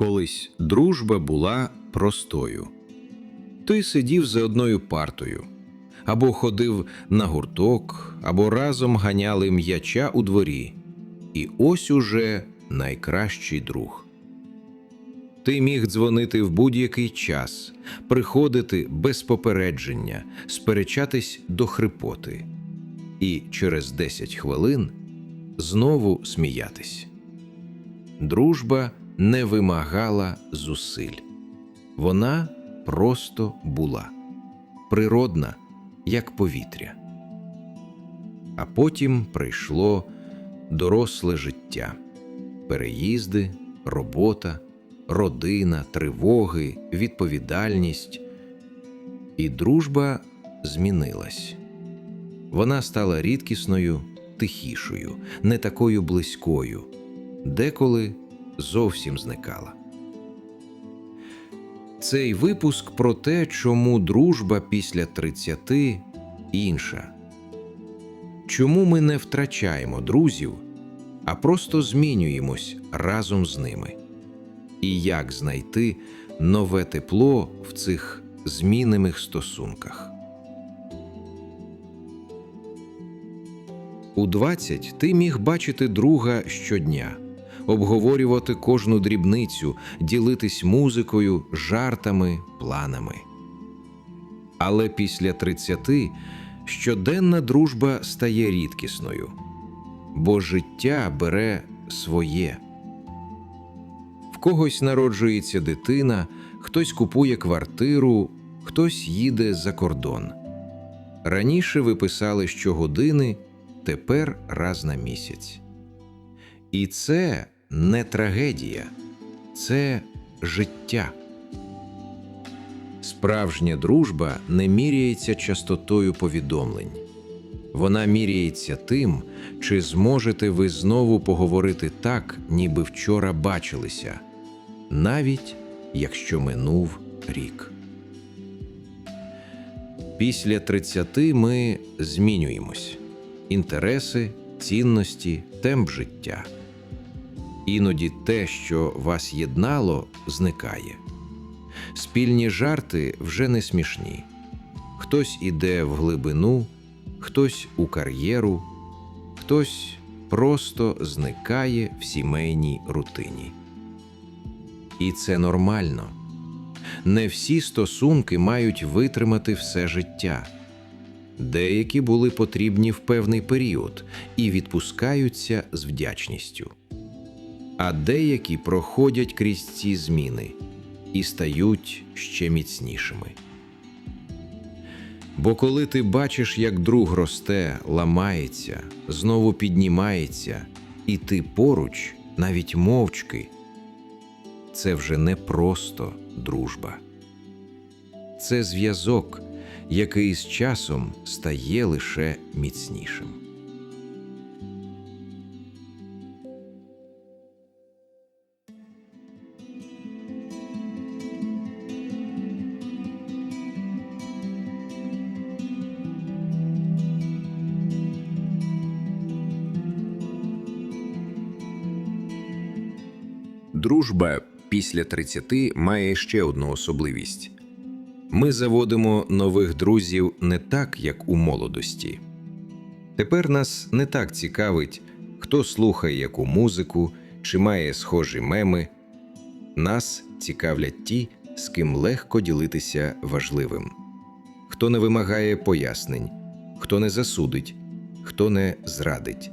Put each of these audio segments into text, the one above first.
Колись дружба була простою. Ти сидів за одною партою, або ходив на гурток, або разом ганяли м'яча у дворі. І ось уже найкращий друг. Ти міг дзвонити в будь-який час, приходити без попередження, сперечатись до хрипоти, і через 10 хвилин знову сміятись. Дружба не вимагала зусиль, вона просто була природна, як повітря. А потім прийшло доросле життя, переїзди, робота, родина, тривоги, відповідальність. І дружба змінилась. Вона стала рідкісною, тихішою, не такою близькою, деколи зовсім зникала. Цей випуск про те, чому дружба після 30 інша. Чому ми не втрачаємо друзів, а просто змінюємось разом з ними? І як знайти нове тепло в цих змінених стосунках? У 20 ти міг бачити друга щодня, обговорювати кожну дрібницю, ділитись музикою, жартами, планами. Але після 30 щоденна дружба стає рідкісною, бо життя бере своє. В когось народжується дитина, хтось купує квартиру, хтось їде за кордон. Раніше ви писали щогодини, тепер раз на місяць. І це не трагедія, це життя. Справжня дружба не міряється частотою повідомлень. Вона міряється тим, чи зможете ви знову поговорити так, ніби вчора бачилися, навіть якщо минув рік. Після 30 ми змінюємось інтереси, цінності, темп життя. Іноді те, що вас єднало, зникає. Спільні жарти вже не смішні. Хтось іде в глибину, хтось у кар'єру, хтось просто зникає в сімейній рутині. І це нормально. Не всі стосунки мають витримати все життя. Деякі були потрібні в певний період і відпускаються з вдячністю. А деякі проходять крізь ці зміни і стають ще міцнішими. Бо коли ти бачиш, як друг росте, ламається, знову піднімається, і ти поруч, навіть мовчки, це вже не просто дружба. Це зв'язок, який з часом стає лише міцнішим. Дружба після 30 має ще одну особливість. Ми заводимо нових друзів не так, як у молодості. Тепер нас не так цікавить, хто слухає яку музику чи має схожі меми. Нас цікавлять ті, з ким легко ділитися важливим, хто не вимагає пояснень, хто не засудить, хто не зрадить.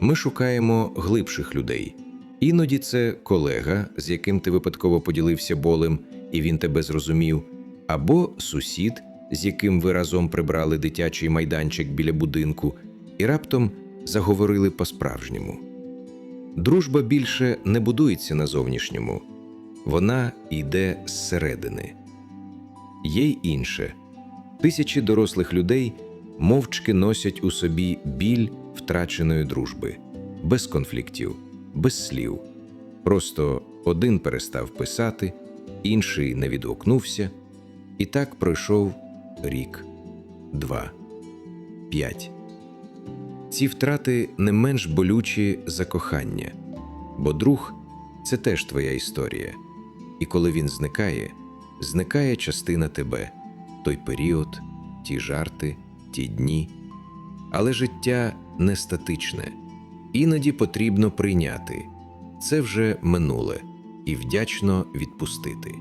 Ми шукаємо глибших людей. Іноді це колега, з яким ти випадково поділився болем, і він тебе зрозумів, або сусід, з яким ви разом прибрали дитячий майданчик біля будинку, і раптом заговорили по-справжньому. Дружба більше не будується на зовнішньому, вона йде зсередини. Є й інше тисячі дорослих людей мовчки носять у собі біль втраченої дружби, без конфліктів без слів. Просто один перестав писати, інший не відгукнувся, і так пройшов рік, два, п'ять. Ці втрати не менш болючі за кохання, бо друг це теж твоя історія. І коли він зникає, зникає частина тебе, той період, ті жарти, ті дні. Але життя не статичне, іноді потрібно прийняти це вже минуле і вдячно відпустити.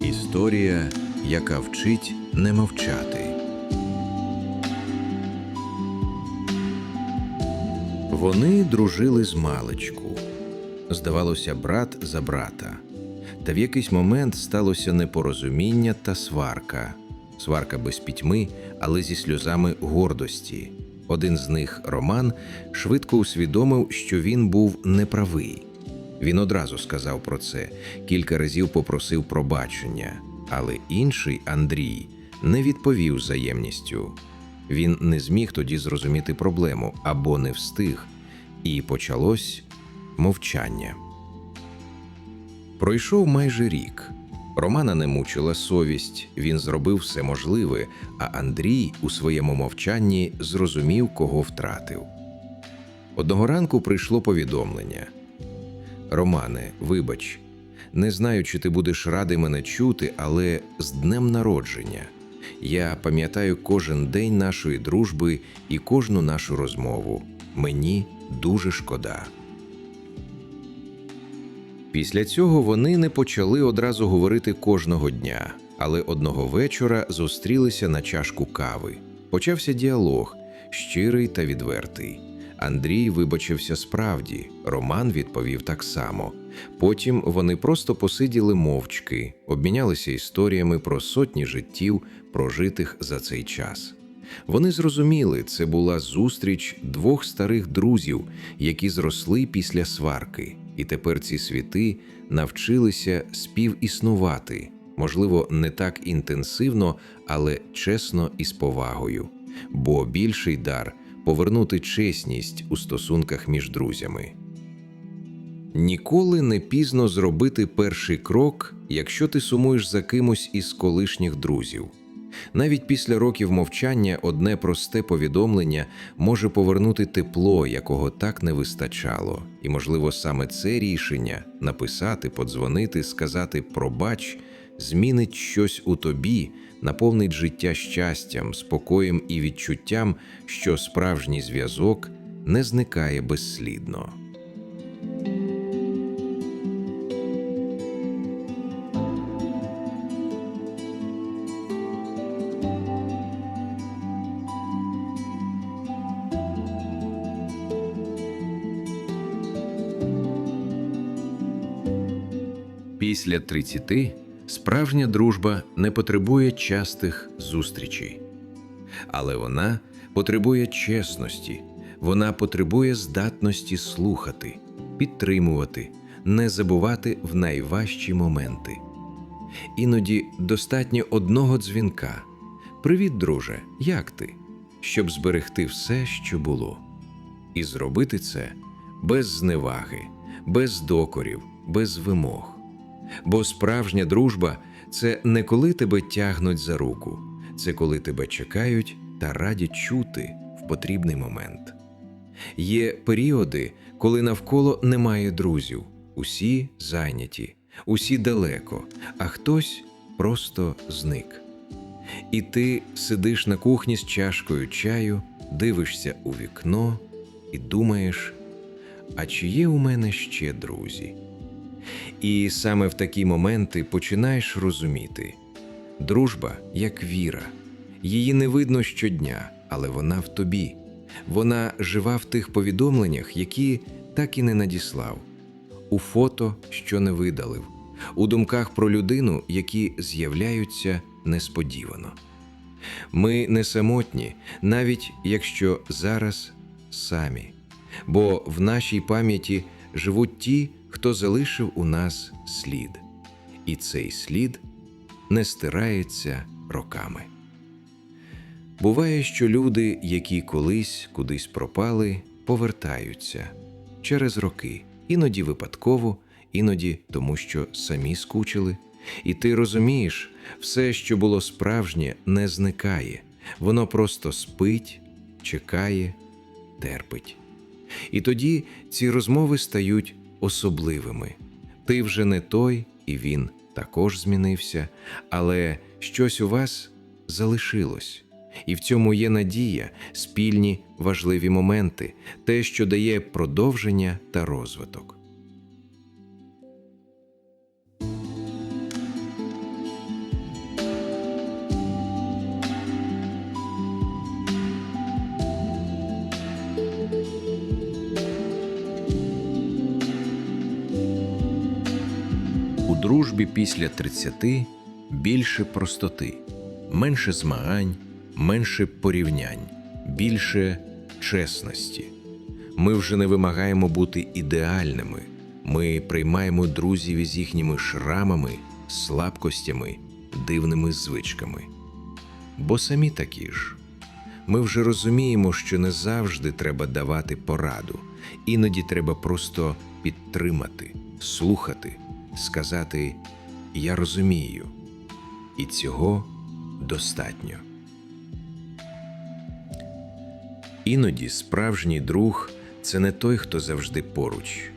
Історія, яка вчить не мовчати. Вони дружили з маличку. Здавалося, брат за брата. Та в якийсь момент сталося непорозуміння та сварка. Сварка без пітьми, але зі сльозами гордості. Один з них, Роман, швидко усвідомив, що він був неправий. Він одразу сказав про це, кілька разів попросив пробачення, але інший Андрій не відповів взаємністю. Він не зміг тоді зрозуміти проблему або не встиг, і почалось мовчання. Пройшов майже рік. Романа не мучила совість, він зробив все можливе, а Андрій у своєму мовчанні зрозумів, кого втратив. Одного ранку прийшло повідомлення. Романе, вибач, не знаю, чи ти будеш радий мене чути, але з днем народження. Я пам'ятаю кожен день нашої дружби і кожну нашу розмову. Мені дуже шкода. Після цього вони не почали одразу говорити кожного дня, але одного вечора зустрілися на чашку кави. Почався діалог, щирий та відвертий. Андрій вибачився справді, Роман відповів так само. Потім вони просто посиділи мовчки, обмінялися історіями про сотні життів, прожитих за цей час. Вони зрозуміли, це була зустріч двох старих друзів, які зросли після сварки, і тепер ці світи навчилися співіснувати, можливо, не так інтенсивно, але чесно і з повагою. Бо більший дар повернути чесність у стосунках між друзями. Ніколи не пізно зробити перший крок, якщо ти сумуєш за кимось із колишніх друзів. Навіть після років мовчання одне просте повідомлення може повернути тепло, якого так не вистачало, і, можливо, саме це рішення написати, подзвонити, сказати пробач змінить щось у тобі, наповнить життя щастям, спокоєм і відчуттям, що справжній зв'язок не зникає безслідно. Після 30 справжня дружба не потребує частих зустрічей, але вона потребує чесності, вона потребує здатності слухати, підтримувати, не забувати в найважчі моменти. Іноді достатньо одного дзвінка. Привіт, друже, як ти? Щоб зберегти все, що було, і зробити це без зневаги, без докорів, без вимог. Бо справжня дружба це не коли тебе тягнуть за руку, це коли тебе чекають та радять чути в потрібний момент. Є періоди, коли навколо немає друзів, усі зайняті, усі далеко, а хтось просто зник. І ти сидиш на кухні з чашкою чаю, дивишся у вікно і думаєш, а чи є у мене ще друзі? І саме в такі моменти починаєш розуміти. Дружба як віра, її не видно щодня, але вона в тобі. Вона жива в тих повідомленнях, які так і не надіслав, у фото, що не видалив, у думках про людину, які з'являються несподівано. Ми не самотні, навіть якщо зараз самі, бо в нашій пам'яті живуть ті, хто залишив у нас слід, і цей слід не стирається роками. Буває, що люди, які колись кудись пропали, повертаються через роки, іноді випадково, іноді тому, що самі скучили, І ти розумієш, все, що було справжнє, не зникає, воно просто спить, чекає, терпить. І тоді ці розмови стають особливими. Ти вже не той, і він також змінився, але щось у вас залишилось. І в цьому є надія, спільні важливі моменти, те, що дає продовження та розвиток. У дружбі після 30 більше простоти, менше змагань, менше порівнянь, більше чесності. Ми вже не вимагаємо бути ідеальними. Ми приймаємо друзів із їхніми шрамами, слабкостями, дивними звичками. Бо самі такі ж. Ми вже розуміємо, що не завжди треба давати пораду, іноді треба просто підтримати, слухати, сказати Я розумію, і цього достатньо. Іноді справжній друг це не той, хто завжди поруч,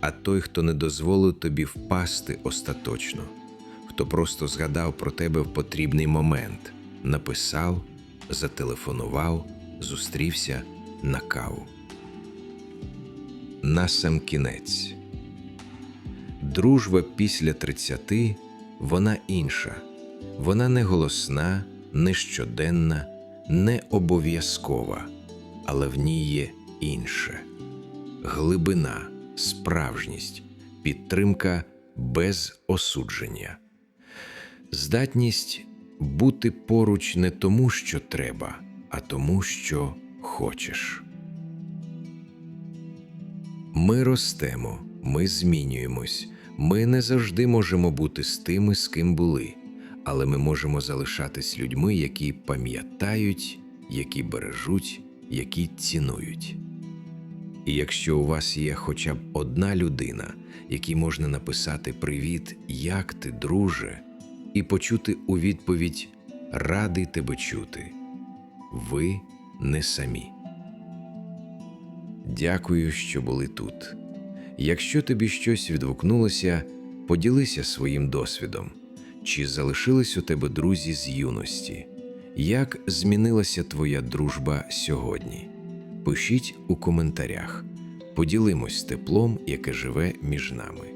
а той, хто не дозволив тобі впасти остаточно, хто просто згадав про тебе в потрібний момент, написав, зателефонував, зустрівся на каву. На сам кінець. Дружба після 30 вона інша. Вона не голосна, не щоденна, не обов'язкова, але в ній є інше глибина, справжність, підтримка без осудження, здатність бути поруч не тому, що треба, а тому, що хочеш. Ми ростемо, ми змінюємось, ми не завжди можемо бути з тими, з ким були, але ми можемо залишатись людьми, які пам'ятають, які бережуть, які цінують. І якщо у вас є хоча б одна людина, якій можна написати Привіт, як ти, друже, і почути у відповідь Радий тебе чути, ви не самі. Дякую, що були тут. Якщо тобі щось відгукнулося, поділися своїм досвідом. Чи залишились у тебе друзі з юності? Як змінилася твоя дружба сьогодні? Пишіть у коментарях. Поділимось теплом, яке живе між нами.